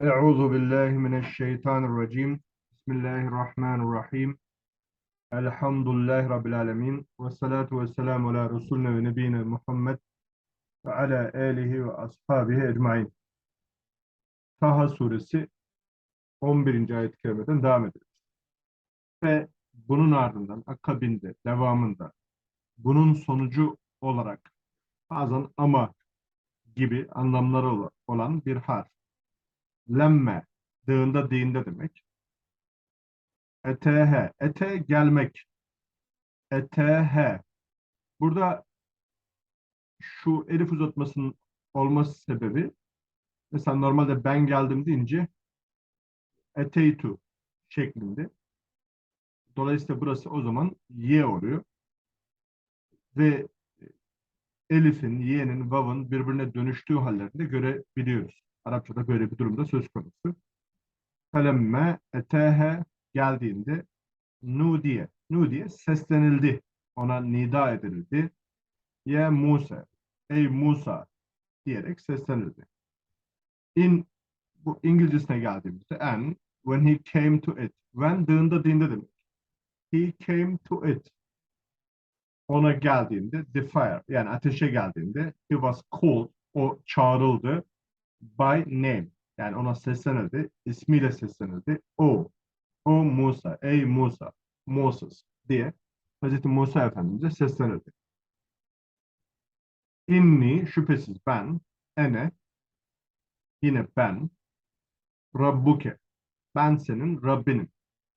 Euzu billahi mineşşeytanirracim. Bismillahirrahmanirrahim. Elhamdülillahi rabbil alamin. Ve salatu vesselamu ala resulina ve nebiyina Muhammed ve ala alihi ve ashabihi ecmaîn. Taha suresi 11. ayet-i kerimeden devam ediyoruz. Ve bunun ardından akabinde, devamında bunun sonucu olarak bazen ama gibi anlamları olan bir harf lemme, dığında dinde demek. Etehe, ete gelmek. Etehe. Burada şu elif uzatmasının olması sebebi mesela normalde ben geldim deyince eteytu şeklinde. Dolayısıyla burası o zaman ye oluyor. Ve elifin, ye'nin, vav'ın birbirine dönüştüğü hallerini de görebiliyoruz. Arapçada böyle bir durumda söz konusu. Felemme etehe geldiğinde nudiye. Nudiye seslenildi. Ona nida edildi. Ye Musa. Ey Musa diyerek seslenildi. In bu İngilizcesine geldiğimizde and when he came to it. When dığında dinde demek. He came to it. Ona geldiğinde the fire yani ateşe geldiğinde he was called o çağrıldı by name. Yani ona seslenildi. ismiyle seslenildi. O. O Musa. Ey Musa. Moses diye Hz. Musa Efendimiz'e seslenildi. İnni şüphesiz ben ene yine ben Rabbuke ben senin Rabbinim.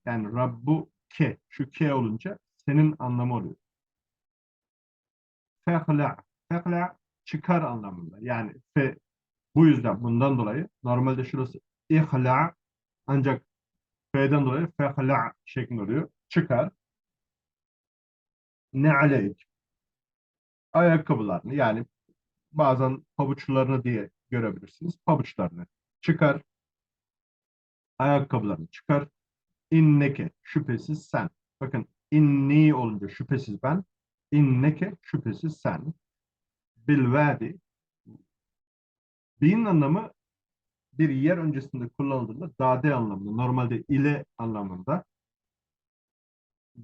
Yani Rabbu ke şu ke olunca senin anlamı oluyor. Fehla fehla çıkar anlamında. Yani fe bu yüzden bundan dolayı normalde şurası ihla ancak F'den dolayı fehla şeklinde oluyor. Çıkar. Ne aleyk. Ayakkabılarını yani bazen pabuçlarını diye görebilirsiniz. Pabuçlarını çıkar. Ayakkabılarını çıkar. İnneke şüphesiz sen. Bakın inni olunca şüphesiz ben. İnneke şüphesiz sen. Bilvadi Be'nin anlamı bir yer öncesinde kullanıldığında dade anlamında, normalde ile anlamında,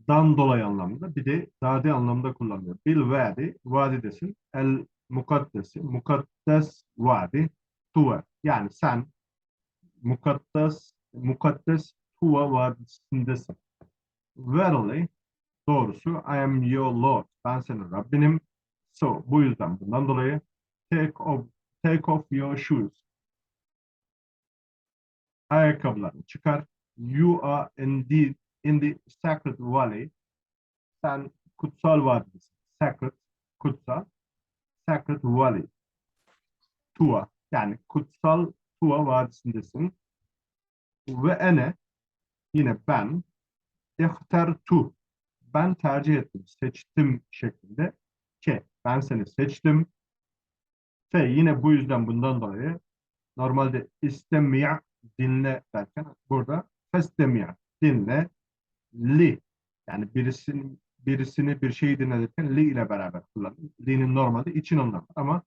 dan dolayı anlamında, bir de dade anlamında kullanılıyor. Bil vadi, vadi desin, el mukaddesi, mukaddes vadi, tuva. Yani sen mukaddes, mukaddes tuva vadisindesin. Verily, doğrusu, I am your Lord. Ben senin Rabbinim. So, bu yüzden bundan dolayı take off Take off your shoes. Ayakkabılarını çıkar. You are indeed in the sacred valley. Sen kutsal vadidesin. Sacred, kutsal. Sacred valley. Tua. Yani kutsal Tua vadisindesin. Ve ene yine ben tu. Ben tercih ettim, seçtim şeklinde. Ke. Ben seni seçtim F yine bu yüzden bundan dolayı normalde istemiya dinle derken burada festemiya dinle li yani birisini birisini bir şeyi dinlerken li ile beraber kullanılır. Li'nin normalde için anlamı ama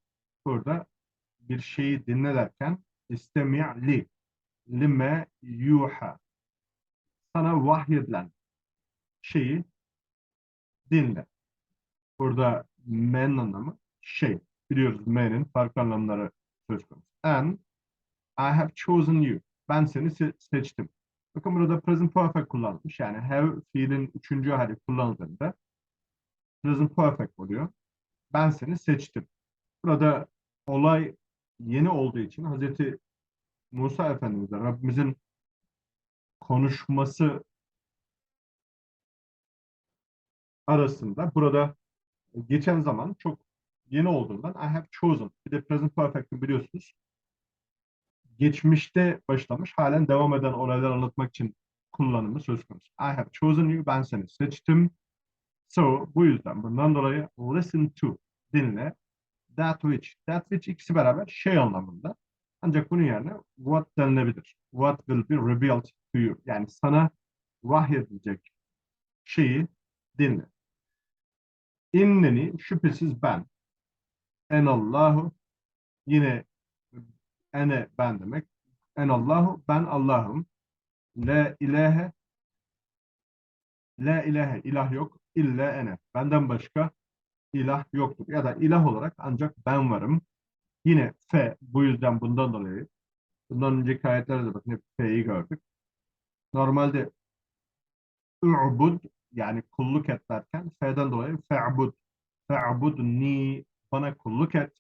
burada bir şeyi dinle derken istemiya li lime yuha sana vahyedilen şeyi dinle. Burada men anlamı şey biliyoruz M'nin farklı anlamları söz konusu. And I have chosen you. Ben seni se seçtim. Bakın burada present perfect kullanılmış. Yani have fiilin üçüncü hali kullanıldığında present perfect oluyor. Ben seni seçtim. Burada olay yeni olduğu için Hazreti Musa Efendimiz'e Rabbimizin konuşması arasında burada geçen zaman çok yeni olduğundan I have chosen. Bir de present perfect'ı biliyorsunuz. Geçmişte başlamış, halen devam eden olaylar anlatmak için kullanımı söz konusu. I have chosen you. Ben seni seçtim. So, bu yüzden bundan dolayı listen to, dinle. That which, that which ikisi beraber şey anlamında. Ancak bunun yerine what denilebilir. What will be revealed to you. Yani sana vahyedilecek şeyi dinle. İnneni şüphesiz ben en Allahu yine ene ben demek. En Allahu ben Allah'ım. La ilahe La ilahe ilah yok. İlla ene. Benden başka ilah yoktur. Ya da ilah olarak ancak ben varım. Yine fe bu yüzden bundan dolayı bundan önceki ayetlerde de bakın hep fe'yi gördük. Normalde u'bud yani kulluk et derken fe'den dolayı fe'bud fe'budni bana kulluk et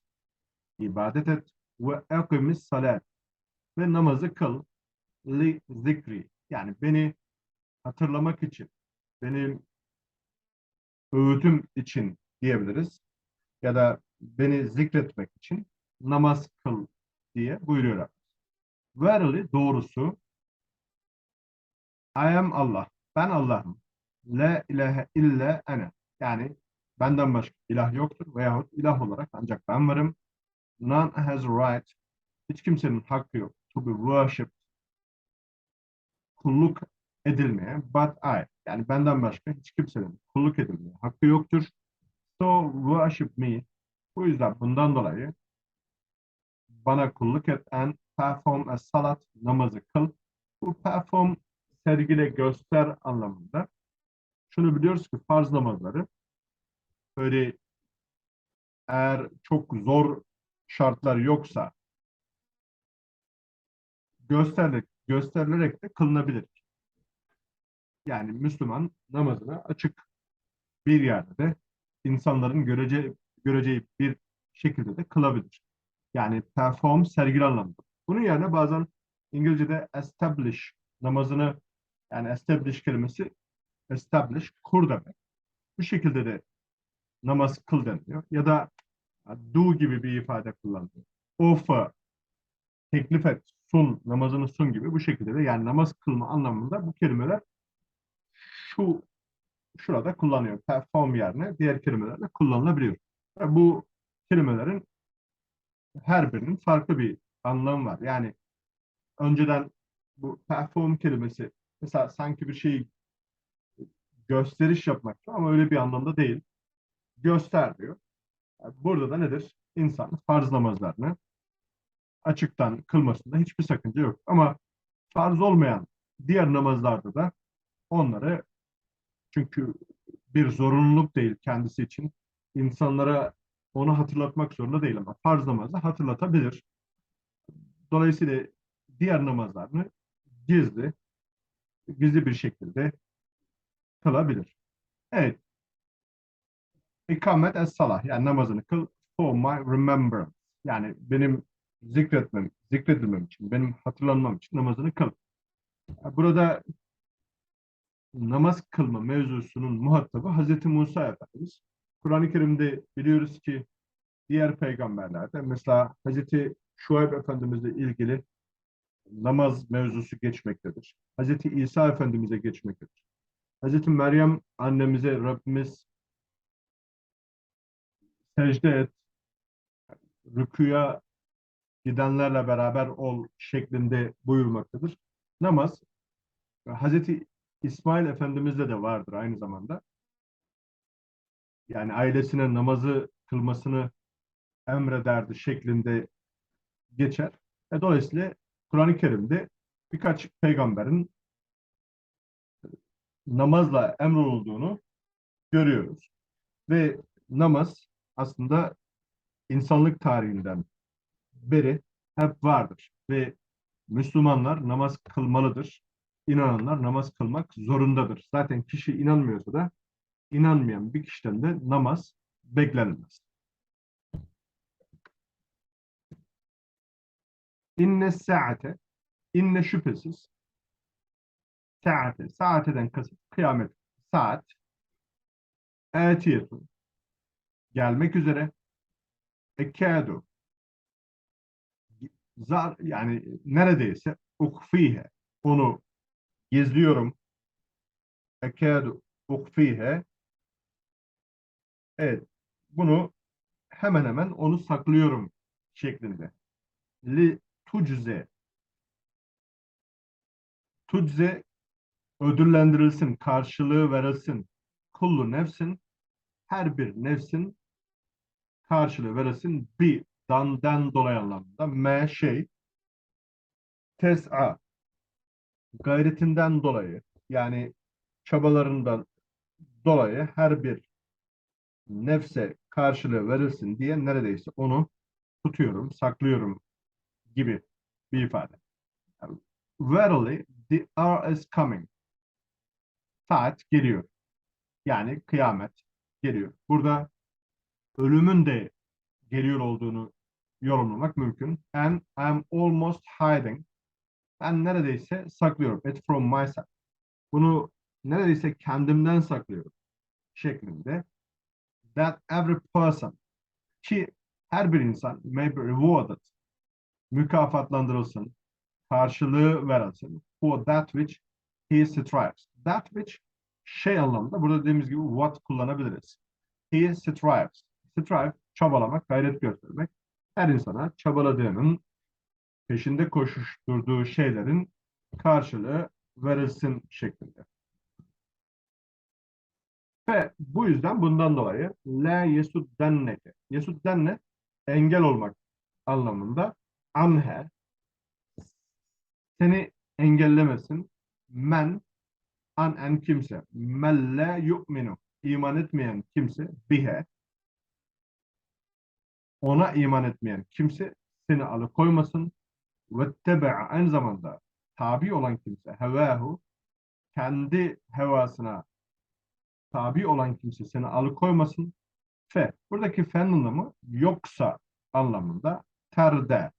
ibadet et ve ekimis salat ve namazı kıl li zikri yani beni hatırlamak için benim öğütüm için diyebiliriz ya da beni zikretmek için namaz kıl diye buyuruyor. Verily doğrusu I am Allah. Ben Allah'ım. La ilahe illa ene. Yani benden başka ilah yoktur veyahut ilah olarak ancak ben varım. None has right. Hiç kimsenin hakkı yok. To be worshipped. Kulluk edilmeye. But I. Yani benden başka hiç kimsenin kulluk edilmeye hakkı yoktur. So worship me. Bu yüzden bundan dolayı bana kulluk et and perform a salat namazı kıl. Bu perform sergile göster anlamında. Şunu biliyoruz ki farz namazları böyle eğer çok zor şartlar yoksa gösterilerek, gösterilerek de kılınabilir. Yani Müslüman namazını açık bir yerde de insanların görece, göreceği bir şekilde de kılabilir. Yani perform sergili anlamında. Bunun yerine bazen İngilizce'de establish namazını yani establish kelimesi establish kur demek. Bu şekilde de namaz kıl deniliyor. Ya da do gibi bir ifade kullanılıyor. Offer teklif et, sun, namazını sun gibi bu şekilde de yani namaz kılma anlamında bu kelimeler şu şurada kullanıyor. Perform yerine diğer kelimelerle kullanılabiliyor. Ve bu kelimelerin her birinin farklı bir anlamı var. Yani önceden bu perform kelimesi mesela sanki bir şeyi gösteriş yapmak ama öyle bir anlamda değil. Göster diyor. Burada da nedir? İnsan farz namazlarını açıktan kılmasında hiçbir sakınca yok. Ama farz olmayan diğer namazlarda da onları çünkü bir zorunluluk değil kendisi için. insanlara onu hatırlatmak zorunda değil ama farz namazı hatırlatabilir. Dolayısıyla diğer namazlarını gizli, gizli bir şekilde kılabilir. Evet. İkamet es salah yani namazını kıl for my remembrance. Yani benim zikretmem, zikredilmem için, benim hatırlanmam için namazını kıl. Burada namaz kılma mevzusunun muhatabı Hazreti Musa Efendimiz. Kur'an-ı Kerim'de biliyoruz ki diğer peygamberlerde mesela Hazreti Şuayb Efendimizle ilgili namaz mevzusu geçmektedir. Hazreti İsa Efendimiz'e geçmektedir. Hazreti Meryem annemize Rabbimiz secde et, rükuya gidenlerle beraber ol şeklinde buyurmaktadır. Namaz Hazreti İsmail Efendimiz'de de vardır aynı zamanda. Yani ailesine namazı kılmasını emrederdi şeklinde geçer. E dolayısıyla Kur'an-ı Kerim'de birkaç peygamberin namazla emrolunduğunu görüyoruz. Ve namaz aslında insanlık tarihinden beri hep vardır. Ve Müslümanlar namaz kılmalıdır. İnananlar namaz kılmak zorundadır. Zaten kişi inanmıyorsa da inanmayan bir kişiden de namaz beklenmez. İnne saate, inne şüphesiz, saate, saateden kasıt, kıyamet, saat, etiyetun, gelmek üzere, ekâdu, zar, yani neredeyse ukfihe, onu gizliyorum, ekâdu ukfihe, evet, bunu hemen hemen onu saklıyorum şeklinde. Li tucze. Tucze ödüllendirilsin, karşılığı verilsin. Kullu nefsin her bir nefsin karşılığı verilsin bir dandan dolayı anlamda me şey tes'a gayretinden dolayı yani çabalarından dolayı her bir nefse karşılığı verilsin diye neredeyse onu tutuyorum, saklıyorum gibi bir ifade. Verily the hour is coming. Saat geliyor. Yani kıyamet geliyor. Burada ölümün de geliyor olduğunu yorumlamak mümkün. And I'm almost hiding. Ben neredeyse saklıyorum. It from myself. Bunu neredeyse kendimden saklıyorum şeklinde. That every person ki her bir insan may be rewarded mükafatlandırılsın, karşılığı verilsin for that which he strives. That which şey anlamında burada dediğimiz gibi what kullanabiliriz. He strives. Strive çabalamak, gayret göstermek. Her insana çabaladığının peşinde koşuşturduğu şeylerin karşılığı verilsin şeklinde. Ve bu yüzden bundan dolayı la yesuddenneke. Yesuddenne engel olmak anlamında anhe seni engellemesin. Men an en kimse men la yu'minu iman etmeyen kimse bihe ona iman etmeyen kimse seni alıkoymasın ve tebe'a aynı zamanda tabi olan kimse hevahu kendi hevasına tabi olan kimse seni alıkoymasın. Fe. Buradaki fen anlamı yoksa anlamında terde.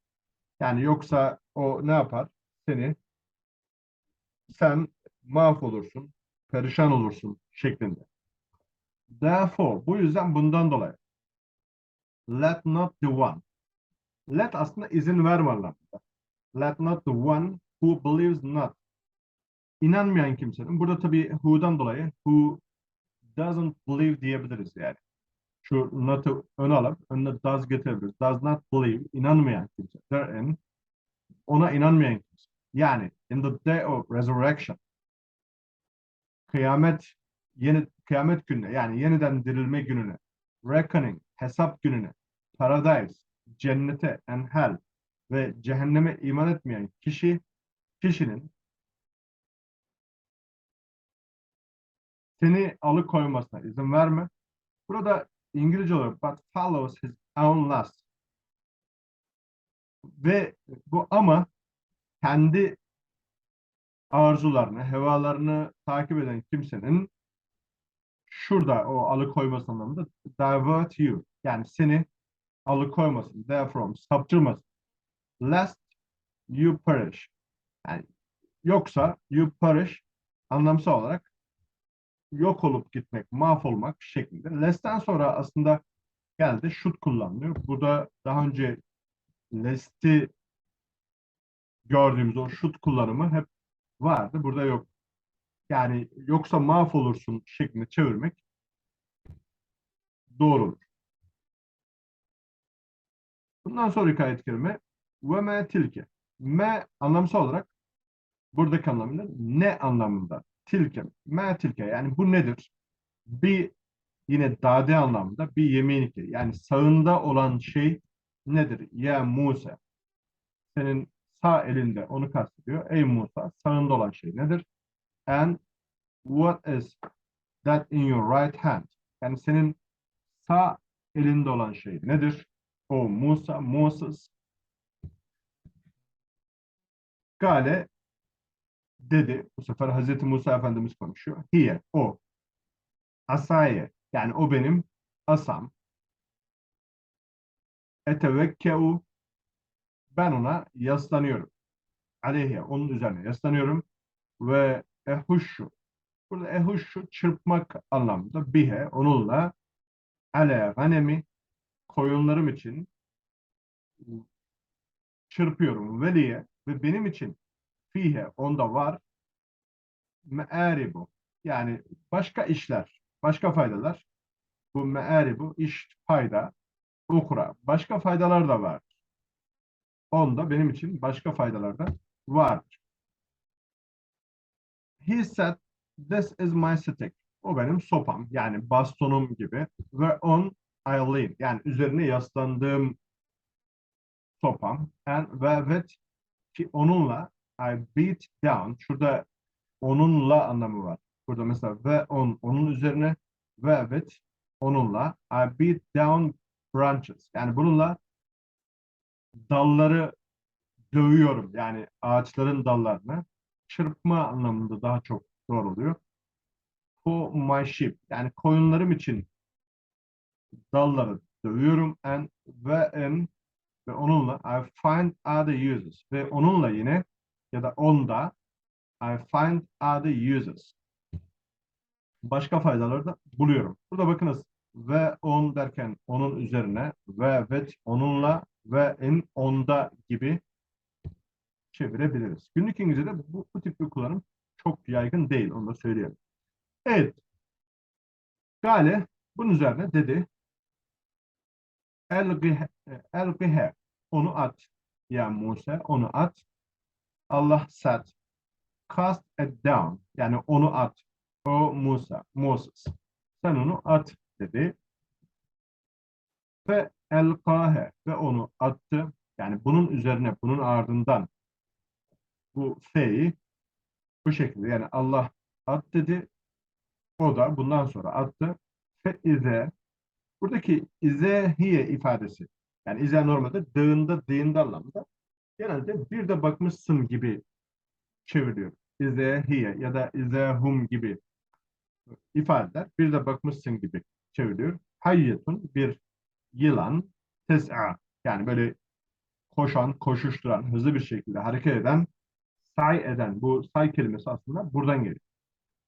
Yani yoksa o ne yapar? Seni sen mahvolursun, perişan olursun şeklinde. Therefore, bu yüzden bundan dolayı let not the one. Let aslında izin verme anlamında. Let not the one who believes not. İnanmayan kimsenin. Burada tabii who'dan dolayı who doesn't believe diyebiliriz yani. Şu not'u öne alıp önüne does getirebiliriz. Does not believe, inanmayan kimse. Therein, ona inanmayan kimse. Yani in the day of resurrection, kıyamet, yeni kıyamet gününe yani yeniden dirilme gününe, reckoning, hesap gününe, paradise, cennete, and hell ve cehenneme iman etmeyen kişi, kişinin seni alıkoymasına izin verme. Burada İngilizce olarak but follows his own lust. Ve bu ama kendi arzularını, hevalarını takip eden kimsenin şurada o alıkoyması anlamında divert you. Yani seni alıkoymasın, therefrom, saptırmasın. Lest you perish. Yani yoksa you perish anlamsal olarak yok olup gitmek, mahvolmak şeklinde. Less'ten sonra aslında geldi should kullanılıyor. Burada daha önce lest'i gördüğümüz o should kullanımı hep vardı. Burada yok. Yani yoksa mahvolursun şeklinde çevirmek doğru. Bundan sonraki ayet kelime ve me tilke. Me anlamsal olarak buradaki anlamıyla ne anlamında? Tilke. Me tilke. Yani bu nedir? Bir yine dade anlamında bir yemin ki. Yani sağında olan şey nedir? Ya Musa. Senin sağ elinde onu kastediyor. Ey Musa sağında olan şey nedir? And what is that in your right hand? Yani senin sağ elinde olan şey nedir? O Musa, Moses. Gale dedi. Bu sefer Hazreti Musa Efendimiz konuşuyor. Hiye, o. Asaye, yani o benim asam. Etevekkeu, ben ona yaslanıyorum. Aleyhe, onun üzerine yaslanıyorum. Ve ehuşşu, burada ehuşşu çırpmak anlamında. Bihe, onunla ale ganemi, koyunlarım için çırpıyorum. Veliye, ve benim için fihe onda var me'aribu yani başka işler, başka faydalar. Bu me'aribu iş fayda ukra. Başka faydalar da var. Onda benim için başka faydalar da var. He said, this is my stick. O benim sopam. Yani bastonum gibi. Ve on I lean. Yani üzerine yaslandığım sopam. And ve with ki onunla I beat down şurada onunla anlamı var. Burada mesela ve on onun üzerine ve with onunla I beat down branches. Yani bununla dalları dövüyorum. Yani ağaçların dallarını çırpma anlamında daha çok doğru oluyor. For my sheep. Yani koyunlarım için dalları dövüyorum and ve in ve onunla I find other uses ve onunla yine ya da onda I find other uses. Başka faydaları da buluyorum. Burada bakınız ve on derken onun üzerine ve with onunla ve in onda gibi çevirebiliriz. Günlük İngilizce'de bu, bu tip bir kullanım çok yaygın değil. Onu da söyleyelim. Evet. Gale bunun üzerine dedi Elgihe, elgihe onu at ya Musa onu at. Allah said cast it down yani onu at. O Musa, Moses. Sen onu at dedi. Ve elkahe ve onu attı. Yani bunun üzerine, bunun ardından bu fe'yi bu şekilde yani Allah at dedi. O da bundan sonra attı. Fe ize buradaki ize hiye ifadesi yani ize normalde dağında dığında anlamda genelde bir de bakmışsın gibi çevriliyor. İze hiye ya da ize hum gibi ifadeler bir de bakmışsın gibi çevriliyor. Hayyetun bir yılan tes'a yani böyle koşan, koşuşturan, hızlı bir şekilde hareket eden, say eden bu say kelimesi aslında buradan geliyor.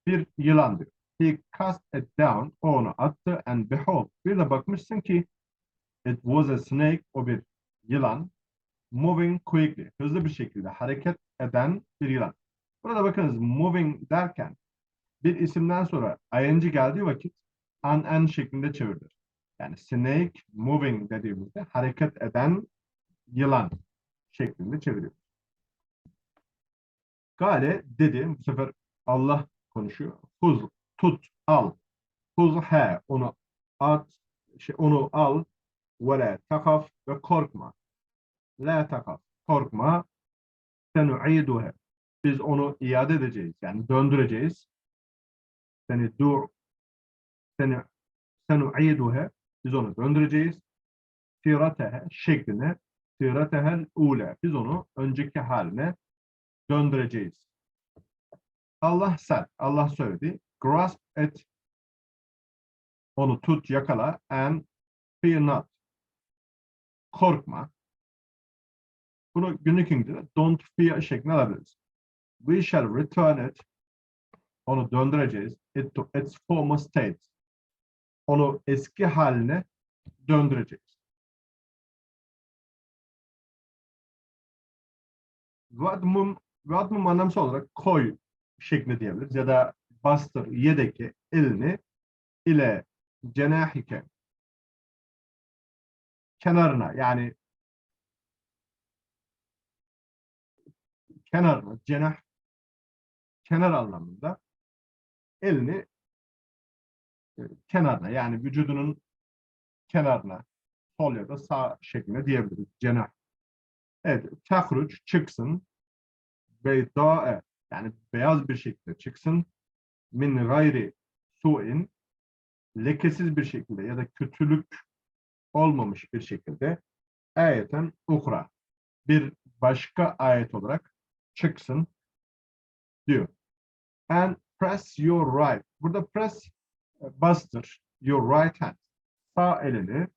Bir yılandır. He cast it down, o onu attı and behold, bir de bakmışsın ki it was a snake, o bir yılan, moving quickly, hızlı bir şekilde hareket eden bir yılan. Burada bakınız moving derken bir isimden sonra ing geldiği vakit an en şeklinde çevrilir. Yani snake moving dediğimizde hareket eden yılan şeklinde çeviriyor. Gale dedi, bu sefer Allah konuşuyor. Huz, tut, al. Huz he, onu at, şey, onu al. Ve la takaf ve korkma. La takaf, korkma. Senu'iduhe. Biz onu iade edeceğiz. Yani döndüreceğiz. Seni dur, seni senu'iduhe. Biz onu döndüreceğiz. Siratehe şekline siratehel ule. Biz onu önceki haline döndüreceğiz. Allah said, Allah söyledi. Grasp et, onu tut, yakala and fear not. Korkma. Bunu günlük İngilizce'de don't fear şeklinde alabiliriz. We shall return it. Onu döndüreceğiz. It to its former state. Onu eski haline döndüreceğiz. Vadmum, vadmum anlamsal olarak koy şeklinde diyebiliriz. Ya da bastır, yedeki elini ile cenahike kenarına yani kenarına, cenah kenar anlamında elini e, kenarına yani vücudunun kenarına sol ya da sağ şeklinde diyebiliriz. Cenah. Evet, tahruç çıksın. Beydae yani beyaz bir şekilde çıksın. Min gayri suin lekesiz bir şekilde ya da kötülük olmamış bir şekilde ayeten ukra bir başka ayet olarak çıksın diyor. And press your right. Burada press e, bastır your right hand. Sağ elini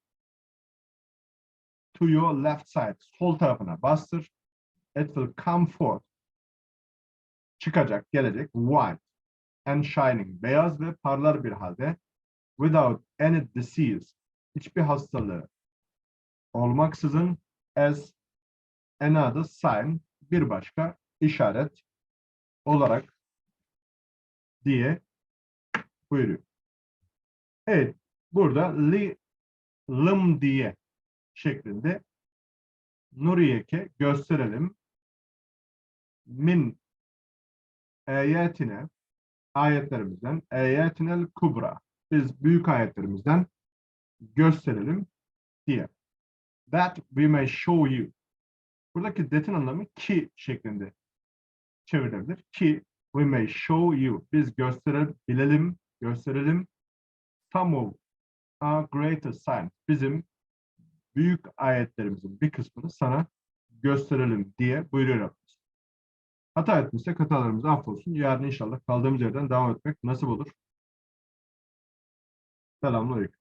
to your left side. Sol tarafına bastır. It will come forth. Çıkacak, gelecek. White and shining. Beyaz ve parlar bir halde. Without any disease. Hiçbir hastalığı olmaksızın as another sign bir başka işaret olarak diye buyuruyor. Evet, burada li, lım diye şeklinde Nuriyeke gösterelim. Min ayetine ayetlerimizden ayetinel kubra biz büyük ayetlerimizden gösterelim diye. That we may show you. Buradaki that'in anlamı ki şeklinde çevrilebilir. Ki we may show you. Biz gösterebilelim, gösterelim some of our greatest signs. Bizim büyük ayetlerimizin bir kısmını sana gösterelim diye buyuruyor. Hata etmişsek hatalarımız affolsun. Yarın inşallah kaldığımız yerden devam etmek nasip olur. Selamünaleyküm.